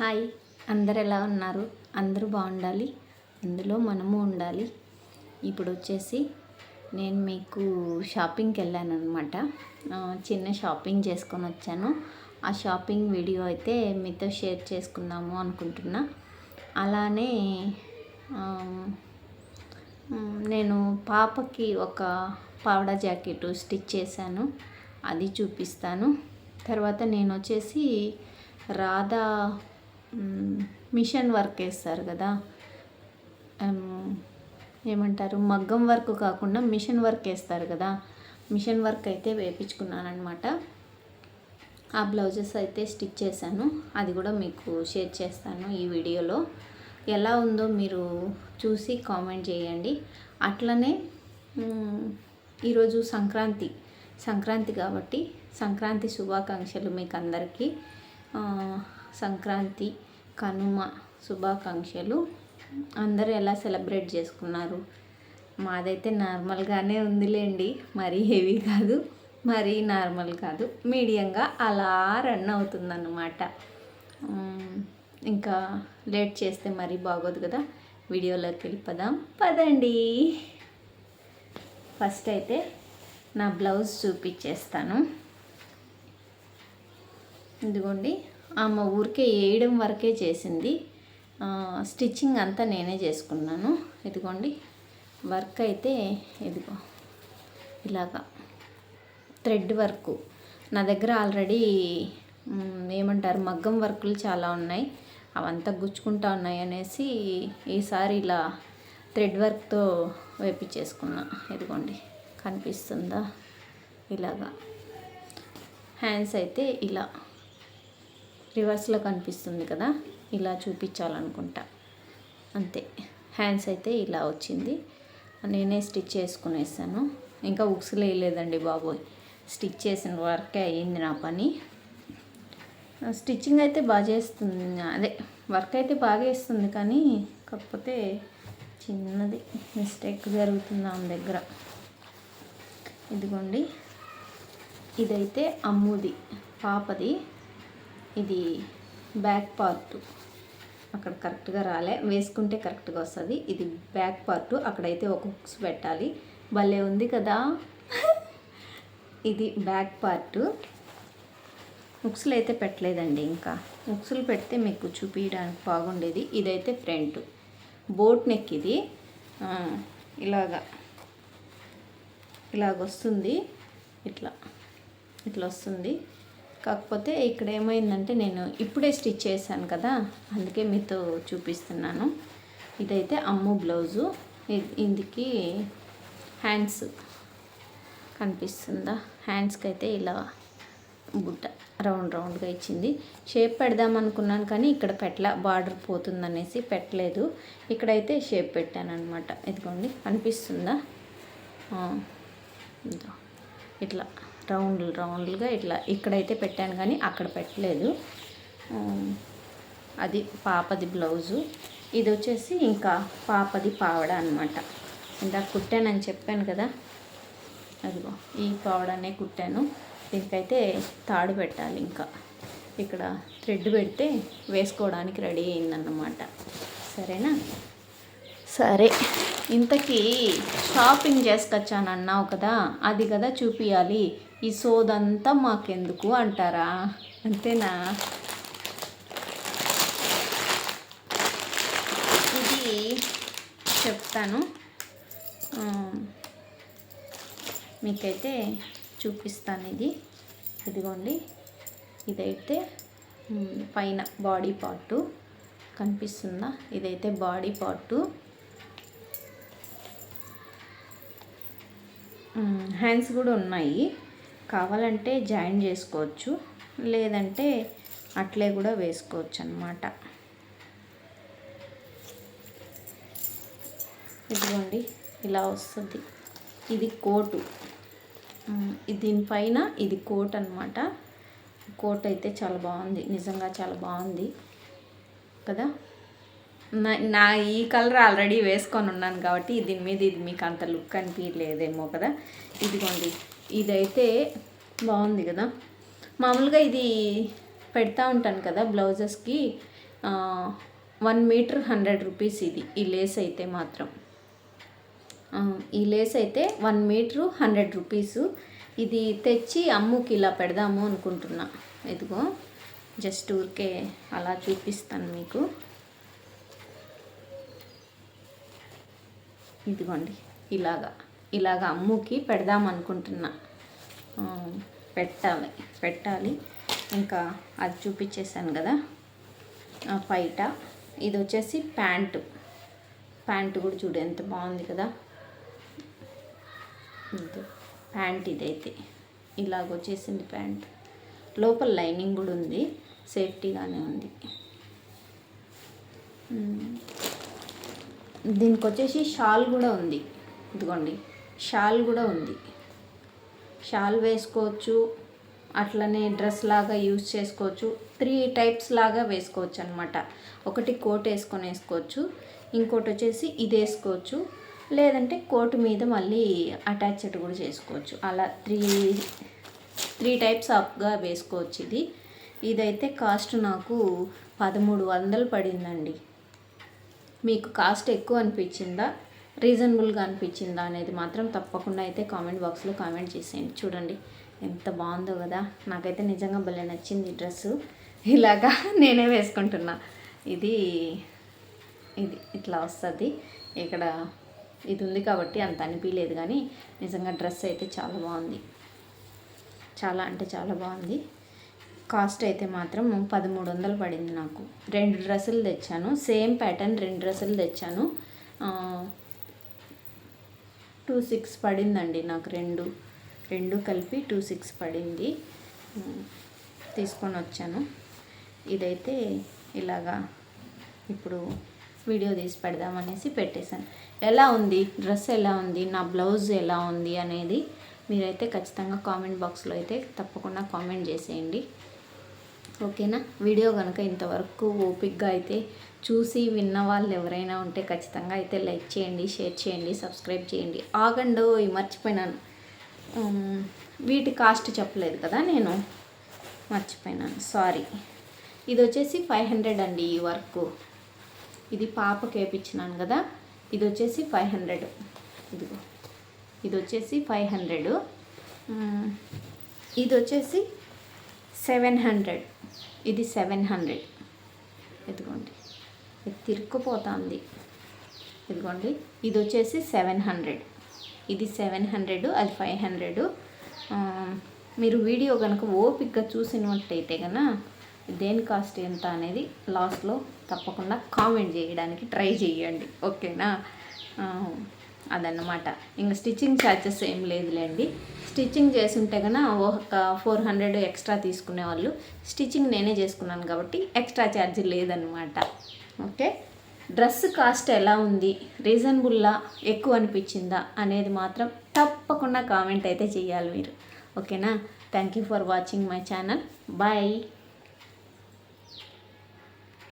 Hi. అందరు ఎలా ఉన్నారు? అందరూ బాగుండాలి. అందులో మనము ఉండాలి. ఇప్పుడు వచ్చేసి నేను మీకు షాపింగ్కి వెళ్ళాను అనమాట చిన్న షాపింగ్ చేసుకొని వచ్చాను. ఆ షాపింగ్ వీడియో అయితే మీతో షేర్ చేసుకుందాము అనుకుంటున్నా. అలానే నేను పాపకి ఒక పావడా జాకెట్ స్టిచ్ చేశాను. అది చూపిస్తాను. తర్వాత నేను వచ్చేసి రాధా మిషన్ వర్క్ వేస్తారు కదా. ఏమంటారు? మగ్గం వర్క్ కాకుండా మిషన్ వర్క్ వేస్తారు కదా. మిషన్ వర్క్ అయితే వేయించుకున్నాను అనమాట ఆ బ్లౌజెస్ అయితే స్టిచ్ చేశాను. అది కూడా మీకు షేర్ చేస్తాను ఈ వీడియోలో. ఎలా ఉందో మీరు చూసి కామెంట్ చేయండి. అట్లనే ఈరోజు సంక్రాంతి సంక్రాంతి కాబట్టి సంక్రాంతి శుభాకాంక్షలు మీకు అందరికీ సంక్రాంతి కనుమ శుభాకాంక్షలు. అందరూ ఎలా సెలబ్రేట్ చేసుకున్నారు? మాదైతే నార్మల్గానే ఉందిలేండి. మరీ హెవీ కాదు మరీ నార్మల్ కాదు. మీడియంగా అలా రన్ అవుతుందన్నమాట. ఇంకా లేట్ చేస్తే మరీ బాగోదు కదా. వీడియోలోకి వెళ్ళిపోదాం. పదండి. ఫస్ట్ అయితే నా బ్లౌజ్ చూపించేస్తాను ఇదిగోండి. ఆమె ఊరికే వేయడం వరకే చేసింది. స్టిచ్చింగ్ అంతా నేనే చేసుకున్నాను. ఇదిగోండి వర్క్ అయితే ఇదిగో ఇలాగా థ్రెడ్ వర్క్. నా దగ్గర ఆల్రెడీ ఏమంటారు మగ్గం వర్కులు చాలా ఉన్నాయి. అవంతా గుచ్చుకుంటా ఉన్నాయి అనేసి ఈసారి ఇలా థ్రెడ్ వర్క్తో వేపించేసుకున్నా ఇదిగోండి కనిపిస్తుందా? ఇలాగా. హ్యాండ్స్ అయితే ఇలా. రివర్స్లో కనిపిస్తుంది కదా ఇలా చూపించాలనుకుంటా. అంతే. హ్యాండ్స్ అయితే ఇలా వచ్చింది. నేనే స్టిచ్ చేసుకునేసాను. ఇంకా ఉక్స్ వేయలేదండి బాబోయ్ స్టిచ్ చేసిన వర్కే అయ్యింది నా పని. స్టిచ్చింగ్ అయితే బాగా చేస్తుంది. అదే వర్క్ అయితే బాగా వేస్తుంది కానీ కాకపోతే చిన్నది మిస్టేక్ జరుగుతుంది ఆమె దగ్గర. ఇదిగోండి. ఇదైతే అమ్ముది పాపది. ఇది బ్యాక్ పార్ట్. అక్కడ కరెక్ట్గా రాలే. వేసుకుంటే కరెక్ట్గా వస్తుంది. ఇది బ్యాక్ పార్ట్. అక్కడైతే ఒక హుక్స్ పెట్టాలి. భలే ఉంది కదా. ఇది బ్యాక్ పార్ట్. హుక్స్లు అయితే పెట్టలేదండి ఇంకా. హుక్స్లు పెడితే మీకు చూపించడానికి బాగుండేది. ఇదైతే ఫ్రంట్. బోట్ నెక్ ఇది. ఇలాగా ఇలాగ. వస్తుంది ఇట్లా. ఇట్లా వస్తుంది. కాకపోతే ఇక్కడ ఏమైందంటే నేను ఇప్పుడే స్టిచ్ చేశాను కదా అందుకే మీతో చూపిస్తున్నాను. ఇదైతే అమ్ము బ్లౌజు. ఇందుకి హ్యాండ్స్ కనిపిస్తుందా? హ్యాండ్స్కి అయితే ఇలా బుట్ట రౌండ్ రౌండ్గా ఇచ్చింది. షేప్ పెడదాం అనుకున్నాను కానీ ఇక్కడ పెట్ల బార్డర్ పోతుందనేసి పెట్టలేదు. ఇక్కడైతే షేప్ పెట్టాను అనమాట ఇదిగోండి కనిపిస్తుందా? ఇట్లా. రౌండ్ రౌండ్గా ఇట్లా ఇక్కడైతే పెట్టాను కానీ అక్కడ పెట్టలేదు. అది పాపది బ్లౌజు. ఇది వచ్చేసి ఇంకా పాపది పావడ అనమాట ఇందాక కుట్టానని చెప్పాను కదా. అదిగో ఈ పావడనే కుట్టాను. దీనికైతే తాడు పెట్టాలి ఇంకా. ఇక్కడ థ్రెడ్ పెడితే వేసుకోవడానికి రెడీ అయిందన్నమాట. సరేనా? సరే. ఇంతకీ షాపింగ్ చేసుకొచ్చాను అన్నావు కదా. అది కదా చూపించాలి ఈ సోదంతా మాకెందుకు అంటారా? అంతేనా? ఇది చెప్తాను. మీకైతే చూపిస్తాను ఇది. ఇదిగోండి ఇదైతే పైన బాడీ పార్టు. కనిపిస్తుందా? ఇదైతే బాడీ పార్టు. హ్యాండ్స్ కూడా ఉన్నాయి. కావాలంటే జాయిన్ చేసుకోవచ్చు లేదంటే అట్లే కూడా వేసుకోవచ్చు అన్నమాట ఇదిగోండి ఇలా వస్తుంది. ఇది కోటు. దీనిపైన ఇది కోట్ అనమాట కోట్ అయితే చాలా బాగుంది నిజంగా చాలా బాగుంది కదా? నా నా ఈ కలర్ ఆల్రెడీ వేసుకొని ఉన్నాను కాబట్టి దీని మీద ఇది మీకు అంత లుక్ అనిపించలేదేమో కదా? ఇదిగోండి ఇదైతే బాగుంది కదా. మామూలుగా ఇది పెడతా ఉంటాను కదా బ్లౌజెస్కి. వన్ మీటర్ హండ్రెడ్ రూపీస్ ఇది ఈ లేస్ అయితే మాత్రం. ఈ లేస్ అయితే వన్ మీటరు హండ్రెడ్ రూపీసు. ఇది తెచ్చి అమ్ముకి ఇలా పెడదాము అనుకుంటున్నా. ఇదిగో జస్ట్ ఊరికే అలా చూపిస్తాను మీకు. ఇదిగోండి ఇలాగా. ఇలాగ అమ్ముకి పెడదాం అనుకుంటున్నా. పెట్టాలి. పెట్టాలి. ఇంకా అది చూపించేశాను కదా. ఆ, పైట ఇది వచ్చేసి ప్యాంటు. ప్యాంటు కూడా చూడు ఎంత బాగుంది కదా. ఇది ప్యాంట్ ఇదైతే. ఇలాగ వచ్చేసింది ప్యాంట్. లోపల లైనింగ్ కూడా ఉంది. సేఫ్టీగానే ఉంది. దీనికి వచ్చేసి షాల్ కూడా ఉంది. ఇదిగోండి. షాల్ కూడా ఉంది. షాల్ వేసుకోవచ్చు. అట్లనే డ్రెస్ లాగా యూజ్ చేసుకోవచ్చు. త్రీ టైప్స్ లాగా వేసుకోవచ్చు అనమాట ఒకటి కోట్ వేసుకొని వేసుకోవచ్చు. ఇంకోటి వచ్చేసి ఇది వేసుకోవచ్చు. లేదంటే కోట్ మీద మళ్ళీ అటాచ్డ్ కూడా చేసుకోవచ్చు. అలా త్రీ త్రీ టైప్స్ ఆఫ్గా వేసుకోవచ్చు ఇది. ఇదైతే కాస్ట్ నాకు పదమూడు వందలు పడిందండి. మీకు కాస్ట్ ఎక్కువ అనిపించిందా? రీజనబుల్గా అనిపించిందా అనేది మాత్రం తప్పకుండా అయితే కామెంట్ బాక్స్లో కామెంట్ చేసేయండి. చూడండి ఎంత బాగుందో కదా. నాకైతే నిజంగా భలే నచ్చింది డ్రెస్సు. ఇలాగా నేనే వేసుకుంటున్నా. ఇది ఇది ఇట్లా వస్తుంది. ఇక్కడ ఇది ఉంది కాబట్టి అంత అనిపించలేదు కానీ నిజంగా డ్రెస్ అయితే చాలా బాగుంది. చాలా అంటే చాలా బాగుంది. కాస్ట్ అయితే మాత్రం పదమూడు వందలు పడింది నాకు. రెండు డ్రెస్సులు తెచ్చాను. సేమ్ ప్యాటర్న్ రెండు డ్రెస్సులు తెచ్చాను. టూ సిక్స్ పడిందండి నాకు రెండు రెండు కలిపి టూ సిక్స్ పడింది. తీసుకొని వచ్చాను. ఇదైతే ఇలాగా ఇప్పుడు వీడియో తీసి పెడదామనేసి పెట్టేశాను. ఎలా ఉంది? డ్రెస్ ఎలా ఉంది? నా బ్లౌజ్ ఎలా ఉంది అనేది మీరైతే ఖచ్చితంగా కామెంట్ బాక్స్లో అయితే తప్పకుండా కామెంట్ చేసేయండి. ఓకేనా? వీడియో కనుక ఇంతవరకు ఓపిక్గా అయితే చూసి విన్న వాళ్ళు ఎవరైనా ఉంటే ఖచ్చితంగా అయితే లైక్ చేయండి షేర్ చేయండి సబ్స్క్రైబ్ చేయండి. ఆగండు మర్చిపోయినాను. వీటి కాస్ట్ చెప్పలేదు కదా నేను? మర్చిపోయినాను. సారీ. ఇది వచ్చేసి ఫైవ్ హండ్రెడ్ అండి ఈ వర్క్. ఇది పాపకి వేపించినాను కదా. ఇది వచ్చేసి ఫైవ్ హండ్రెడ్. ఇదిగో. ఇది వచ్చేసి ఫైవ్ హండ్రెడ్. ఇది వచ్చేసి సెవెన్ హండ్రెడ్. ఇది సెవెన్ హండ్రెడ్. ఇదిగోండి ఇది తిరుక్కుపోతుంది. ఇదిగోండి ఇది వచ్చేసి సెవెన్ హండ్రెడ్. ఇది సెవెన్ హండ్రెడ్ అది ఫైవ్ హండ్రెడ్. మీరు వీడియో కనుక ఓపిక్గా చూసినట్టయితే కనుక దేని కాస్ట్ ఎంత అనేది లాస్ట్లో తప్పకుండా కామెంట్ చేయడానికి ట్రై చేయండి ఓకేనా? అదన్నమాట. ఇంకా స్టిచ్చింగ్ ఛార్జెస్ ఏం లేదులేండి. స్టిచ్చింగ్ చేసుంటే కన్నా ఒక ఫోర్ హండ్రెడ్ ఎక్స్ట్రా తీసుకునేవాళ్ళు స్టిచ్చింగ్ నేనే చేసుకున్నాను కాబట్టి ఎక్స్ట్రా ఛార్జ్ లేదనమాట ఓకే? డ్రెస్ కాస్ట్ ఎలా ఉంది? రీజనబుల్లా ఎక్కువ అనిపించిందా? అనేది మాత్రం తప్పకుండా కామెంట్ అయితే చేయాలి మీరు. ఓకేనా? Thank you for watching my channel. Bye.